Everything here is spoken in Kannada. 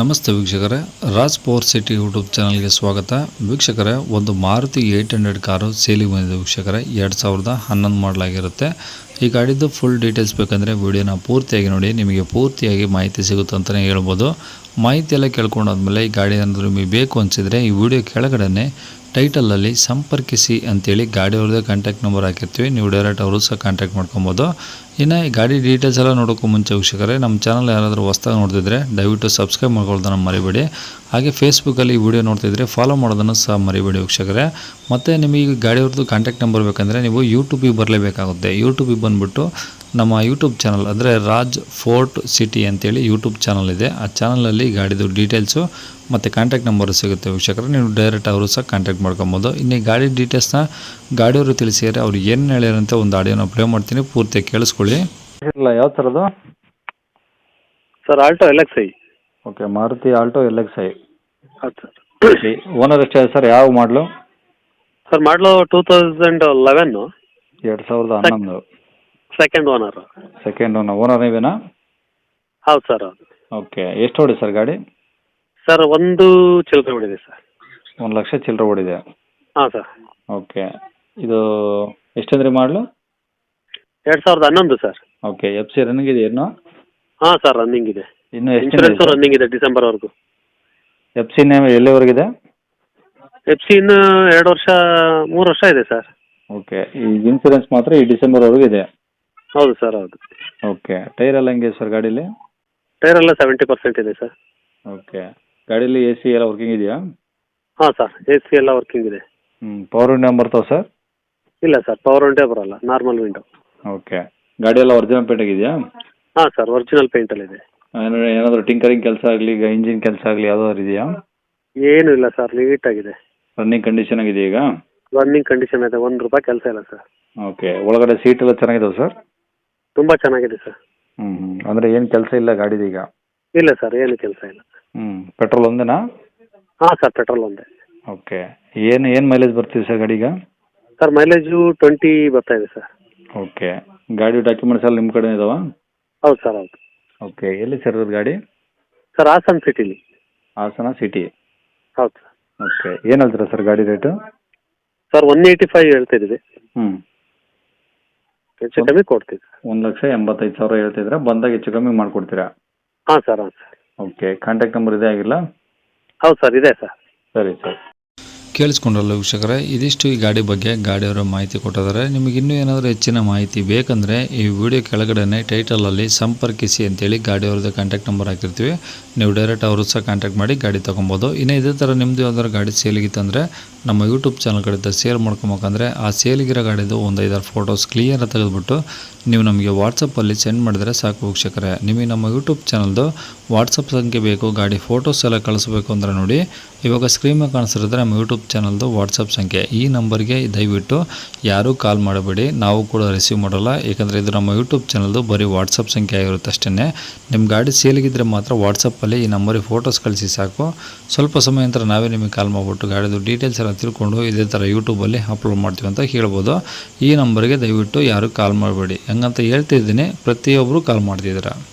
ನಮಸ್ತೆ ವೀಕ್ಷಕರೇ, ರಾಜ್ ಪವರ್ ಸಿಟಿ ಯೂಟ್ಯೂಬ್ ಚಾನಲ್ಗೆ ಸ್ವಾಗತ. ವೀಕ್ಷಕರೇ, ಒಂದು ಮಾರುತಿ ಏಯ್ಟ್ ಹಂಡ್ರೆಡ್ ಕಾರು ಸೇಲಿಗೆ ಬಂದಿದೆ ವೀಕ್ಷಕರೇ. ಎರಡು ಸಾವಿರದ ಹನ್ನೊಂದು ಮಾಡಲಾಗಿರುತ್ತೆ. ಈ ಗಾಡಿದ್ದು ಫುಲ್ ಡೀಟೇಲ್ಸ್ ಬೇಕಂದರೆ ವಿಡಿಯೋನ ಪೂರ್ತಿಯಾಗಿ ನೋಡಿ, ನಿಮಗೆ ಪೂರ್ತಿಯಾಗಿ ಮಾಹಿತಿ ಸಿಗುತ್ತೆ ಅಂತಲೇ ಹೇಳ್ಬೋದು. ಮಾಹಿತಿ ಎಲ್ಲ ಕೇಳ್ಕೊಂಡಾದ್ಮೇಲೆ ಈ ಗಾಡಿ ಏನಾದರೂ ನಿಮಗೆ ಬೇಕು ಅನಿಸಿದರೆ ಈ ವಿಡಿಯೋ ಕೆಳಗಡೆ ಟೈಟಲಲ್ಲಿ ಸಂಪರ್ಕಿಸಿ ಅಂತೇಳಿ ಗಾಡಿಯವ್ರದ್ದೇ ಕಾಂಟ್ಯಾಕ್ಟ್ ನಂಬರ್ ಹಾಕಿರ್ತೀವಿ, ನೀವು ಡೈರೆಕ್ಟ್ ಅವರು ಸಹ ಕಾಂಟ್ಯಾಕ್ಟ್ ಮಾಡ್ಕೊಬೋದು. ಇನ್ನು ಈ ಗಾಡಿ ಡೀಟೇಲ್ಸ್ ಎಲ್ಲ ನೋಡೋಕ್ಕೂ ಮುಂಚೆ ವೀಕ್ಷಕರೇ, ನಮ್ಮ ಚಾನಲ್ ಯಾರಾದರೂ ಹೊಸ್ದಾಗಿ ನೋಡ್ತಿದ್ರೆ ದಯವಿಟ್ಟು ಸಬ್ಸ್ಕ್ರೈಬ್ ಮಾಡ್ಕೊಳ್ಳೋದನ್ನು ಮರಿಬೇಡಿ. ಹಾಗೆ ಫೇಸ್ಬುಕ್ಕಲ್ಲಿ ಈ ವಿಡಿಯೋ ನೋಡ್ತಿದ್ರೆ ಫಾಲೋ ಮಾಡೋದನ್ನು ಸಹ ಮರಿಬೇಡಿ ವೀಕ್ಷಕರೇ. ಮತ್ತು ನಿಮಗೆ ಗಾಡಿಯವ್ರದ್ದು ಕಾಂಟ್ಯಾಕ್ಟ್ ನಂಬರ್ ಬೇಕಂದರೆ ನೀವು ಯೂಟ್ಯೂಬಿಗೆ ಬರಲೇಬೇಕಾಗುತ್ತೆ. ಯೂಟ್ಯೂಬಿಗೆ ಬಂದುಬಿಟ್ಟು ನಮ್ಮ ಯೂಟ್ಯೂಬ್ ಚಾನಲ್ ಅಂದರೆ ರಾಜ್ ಫೋರ್ಟ್ ಸಿಟಿ ಅಂತೇಳಿ ಯೂಟ್ಯೂಬ್ ಚಾನಲ್ ಇದೆ. ಆ ಚಾನಲಲ್ಲಿ ಗಾಡಿದು ಡೀಟೇಲ್ಸು ಮತ್ತು ಕಾಂಟ್ಯಾಕ್ಟ್ ನಂಬರು ಸಿಗುತ್ತೆ ವೀಕ್ಷಕರು. ನೀವು ಡೈರೆಕ್ಟ್ ಅವರು ಸಹ ಕಾಂಟ್ಯಾಕ್ಟ್ ಮಾಡ್ಕೊಬೋದು. ಇನ್ನು ಗಾಡಿ ಡೀಟೇಲ್ಸ್ನ ಗಾಡಿಯವರು ತಿಳಿಸಿದರೆ ಅವ್ರು ಏನು ಹೇಳ್ಯಾರಂತ ಒಂದು ಆಡಿಯೋನ ಪ್ಲೇ ಮಾಡ್ತೀನಿ. ಪೂರ್ತಿ ಕೇಳಿಸ್ಕೊಳ್ಳಿ. ಇಲ್ಲ ಯಾವ ಥರದ್ದು? Sir Alto L X I okay Maruti Alto L X I ಹೌದು ಸರ್. ಓನರ್ ಎಷ್ಟು ಸರ್? ಯಾವ ಮಾಡಲು ಸರ್ ಮಾಡಲು ಟೂ ತೌಸಂಡ್ ಲೆವೆನ್ ಎರಡು ಸಾವಿರದ ಹನ್ನೊಂದು. Second owner second owner owner ನೀವೇನಾ? ಹೌದು ಸರ್ ಹೌದು. ಓಕೆ ಎಷ್ಟು ಹೊಡಿ ಸರ್ ಗಾಡಿ? ಸರ್ ಒಂದು ಚಿಲ್ಲರೆ ಹೊಡಿದೆ ಸರ್. ಒಂದು ಲಕ್ಷ ಚಿಲ್ಲರೆ ಓಡಿದೆ. ಹಾಂ ಸರ್. ಓಕೆ ಇದು ಎಷ್ಟು ಮಾಡಲು ಎರಡು ಸಾವಿರದ ಹನ್ನೊಂದು sir. Okay F C running ಇದೆ ಏನು ಹಾಂ ಸರ್ ರನ್ನಿಂಗ್ ಇದೆ. ಇನ್ನು ಎಷ್ಟು ಇನ್ಶೂರೆನ್ಸು ರನ್ನಿಂಗ್ ಇದೆ? ಡಿಸೆಂಬರ್ವರೆಗೂ. ಎಫ್ ಸಿ ಎಲ್ಲಿವರೆಗಿದೆ? ಎಫ್ ಸಿ ಇನ್ನು ಎರಡು ವರ್ಷ ಮೂರು ವರ್ಷ ಇದೆ ಸರ್. ಓಕೆ ಈ ಇನ್ಸೂರೆನ್ಸ್ ಮಾತ್ರ ಈ ಡಿಸೆಂಬರ್ವರೆಗೂ ಇದೆ. ಹೌದು ಸರ್ ಹೌದು. ಓಕೆ. ಟೈರ್ ಎಲ್ಲ ಹೆಂಗೆ ಸರ್ ಗಾಡೀಲಿ? ಟೈರ್ ಎಲ್ಲ ಸೆವೆಂಟಿ ಪರ್ಸೆಂಟ್ ಇದೆ ಸರ್. ಓಕೆ. ಗಾಡೀಲಿ ಎ ಸಿ ಎಲ್ಲ ವರ್ಕಿಂಗ್ ಇದೆಯಾ? ಹಾಂ ಸರ್ ಎ ಸಿ ಎಲ್ಲ ವರ್ಕಿಂಗ್ ಇದೆ. ಹ್ಞೂ ಪವರ್ ವಿಂಡೋ ಬರ್ತಾವೆ ಸರ್? ಇಲ್ಲ ಸರ್ ಪವರ್ ವಿಂಡೋ ಬರಲ್ಲ ನಾರ್ಮಲ್ ವಿಂಡೋ ಓಕೆ. ಗಾಡಿ ಎಲ್ಲ ಒರಿಜಿನಲ್ ಪೇಂಟ್ ಆಗಿದೆಯಾ? ಹಾಂ ಸರ್ ಒರಿಜಿನಲ್ ಪೇಂಟಲ್ಲಿ ಇದೆ. ಏನಾದ್ರು ಏನಾದರೂ ಟಿಂಕರಿಂಗ್ ಕೆಲಸ ಆಗಲಿ ಈಗ ಇಂಜಿನ್ ಕೆಲಸ ಆಗಲಿ ಯಾವ್ದಾದ್ರು ಇದೆಯಾ? ಏನು ಇಲ್ಲ ಸರ್ ನೀಟಾಗಿದೆ ರನ್ನಿಂಗ್ ಕಂಡೀಷನ್ ಆಗಿದೆ ಈಗ? ರನ್ನಿಂಗ್ ಕಂಡೀಷನ್ ಇದೆ ಒಂದು ರೂಪಾಯಿ ಕೆಲಸ ಇಲ್ಲ ಸರ್. ಓಕೆ. ಒಳಗಡೆ ಸೀಟ್ ಎಲ್ಲ ಚೆನ್ನಾಗಿದಾವೆ ಸರ್? ತುಂಬ ಚೆನ್ನಾಗಿದೆ ಸರ್. ಹ್ಮ್ ಅಂದರೆ ಏನು ಕೆಲಸ ಇಲ್ಲ ಗಾಡಿದು ಈಗ? ಇಲ್ಲ ಸರ್ ಏನು ಕೆಲಸ ಇಲ್ಲ. ಹ್ಮ್ ಪೆಟ್ರೋಲ್ ಒಂದೇನಾ? ಹಾಂ ಸರ್ ಪೆಟ್ರೋಲ್ ಒಂದೇ. ಓಕೆ. ಏನು ಏನು ಮೈಲೇಜ್ ಬರ್ತೀವಿ ಸರ್ ಗಾಡಿಗೆ? ಸರ್ ಮೈಲೇಜು ಟ್ವೆಂಟಿ ಬರ್ತಾ ಇದೆ ಸರ್. ಓಕೆ. ಗಾಡಿ ಡಾಕ್ಯುಮೆಂಟ್ಸ್ ಎಲ್ಲ ನಿಮ್ಮ ಕಡೆ ಇದಾವಾ? ಹೌದು ಸರ್ ಹೌದು. ಓಕೆ. ಎಲ್ಲಿ ಸರ್ ಇರೋದು ಗಾಡಿ? ಸರ್ ಹಾಸನ್ ಸಿಟಿಲಿ ಹಾಸನ ಸಿಟಿ ಹೌದು ಸರ್. ಓಕೆ. ಏನು ಹೇಳ್ತೀರಾ ಸರ್ ಗಾಡಿ rate sir one eighty five ಹೇಳ್ತಾ ಇದ್ದೀವಿ. ಹ್ಞೂ ಹೆಚ್ಚು ಕಮ್ಮಿ ಕೊಡ್ತೀವಿ. ಒಂದು ಲಕ್ಷ ಎಂಬತ್ತೈದು ಸಾವಿರ ಹೇಳ್ತಿದ್ರೆ ಬಂದಾಗ ಹೆಚ್ಚು ಕಮ್ಮಿ ಮಾಡಿಕೊಡ್ತೀರಾ? ಹಾಂ ಸರ್ ಹಾಂ ಸರ್. ಓಕೆ ಕಾಂಟ್ಯಾಕ್ಟ್ ನಂಬರ್ ಇದೇ ಆಗಿಲ್ಲ? ಹೌದು ಸರ್ ಇದೆ ಸರ್. ಸರಿ ಸರ್. ಕೇಳಿಸ್ಕೊಂಡ್ರಲ್ಲ ವೀಕ್ಷಕರೇ, ಇದಿಷ್ಟು ಈ ಗಾಡಿ ಬಗ್ಗೆ ಗಾಡಿಯವರ ಮಾಹಿತಿ ಕೊಟ್ಟಿದ್ದಾರೆ. ನಿಮಗೆ ಇನ್ನೂ ಏನಾದರೂ ಹೆಚ್ಚಿನ ಮಾಹಿತಿ ಬೇಕಂದರೆ ಈ ವಿಡಿಯೋ ಕೆಳಗಡೆ ಟೈಟಲಲ್ಲಿ ಸಂಪರ್ಕಿಸಿ ಅಂತೇಳಿ ಗಾಡಿಯವ್ರದ್ದು ಕಾಂಟ್ಯಾಕ್ಟ್ ನಂಬರ್ ಹಾಕಿರ್ತೀವಿ. ನೀವು ಡೈರೆಕ್ಟ್ ಅವರು ಸಹ ಕಾಂಟ್ಯಾಕ್ಟ್ ಮಾಡಿ ಗಾಡಿ ತೊಗೊಬೋದು. ಇನ್ನು ಇದೇ ಥರ ನಿಮ್ಮದು ಯಾವ್ದಾದ್ರು ಗಾಡಿ ಸೇಲಿಗಿತ್ತಂದರೆ ನಮ್ಮ ಯೂಟ್ಯೂಬ್ ಚಾನಲ್ ಕಡೆಯಿಂದ ಸೇಲ್ ಮಾಡ್ಕೊಬೇಕಂದ್ರೆ ಆ ಸೇಲಿಗಿರೋ ಗಾಡಿದು ಒಂದು ಐದಾರು ಫೋಟೋಸ್ ಕ್ಲಿಯರ್ ತೆಗೆದುಬಿಟ್ಟು ನೀವು ನಮಗೆ ವಾಟ್ಸಪ್ಪಲ್ಲಿ ಸೆಂಡ್ ಮಾಡಿದರೆ ಸಾಕು ವೀಕ್ಷಕರೇ. ನಿಮಗೆ ನಮ್ಮ ಯೂಟ್ಯೂಬ್ ಚಾನಲ್ದು ವಾಟ್ಸಪ್ ಸಂಖ್ಯೆ ಬೇಕು, ಗಾಡಿ ಫೋಟೋಸ್ ಎಲ್ಲ ಕಳಿಸ್ಬೇಕು ಅಂದರೆ ನೋಡಿ. ಇವಾಗ ಸ್ಕ್ರೀನ್ ಮೇಲೆ ನಮ್ಮ ಯೂಟ್ಯೂಬ್ ಚಾನಲ್ದು ವಾಟ್ಸಪ್ ಸಂಖ್ಯೆ. ಈ ನಂಬರ್ಗೆ ದಯವಿಟ್ಟು ಯಾರೂ ಕಾಲ್ ಮಾಡಬೇಡಿ. ನಾವು ಕೂಡ ರಿಸೀವ್ ಮಾಡೋಲ್ಲ. ಏಕೆಂದರೆ ಇದು ನಮ್ಮ ಯೂಟ್ಯೂಬ್ ಚಾನಲ್ದು ಬರೀ ವಾಟ್ಸಪ್ ಸಂಖ್ಯೆ ಆಗಿರುತ್ತೆ ಅಷ್ಟೇ ನಿಮ್ಮ ಗಾಡಿ ಸೇಲಿಗಿದ್ರೆ ಮಾತ್ರ ವಾಟ್ಸಪ್ಪಲ್ಲಿ ಈ ನಂಬರಿಗೆ ಫೋಟೋಸ್ ಕಳಿಸಿ ಸಾಕು. ಸ್ವಲ್ಪ ಸಮಯ ನಂತರ ನಾವೇ ನಿಮಗೆ ಕಾಲ್ ಮಾಡಿಬಿಟ್ಟು ಗಾಡಿದು ಡೀಟೇಲ್ಸ್ ಎಲ್ಲ ತಿಳ್ಕೊಂಡು ಇದೇ ಥರ ಯೂಟ್ಯೂಬಲ್ಲಿ ಅಪ್ಲೋಡ್ ಮಾಡ್ತೀವಿ ಅಂತ ಹೇಳ್ಬೋದು. ಈ ನಂಬರ್ಗೆ ದಯವಿಟ್ಟು ಯಾರೂ ಕಾಲ್ ಮಾಡಬೇಡಿ. ಹಂಗಂತ ಹೇಳ್ತಿದ್ದೀನಿ ಪ್ರತಿಯೊಬ್ಬರು ಕಾಲ್ ಮಾಡ್ತಿದ್ದೀರಾ?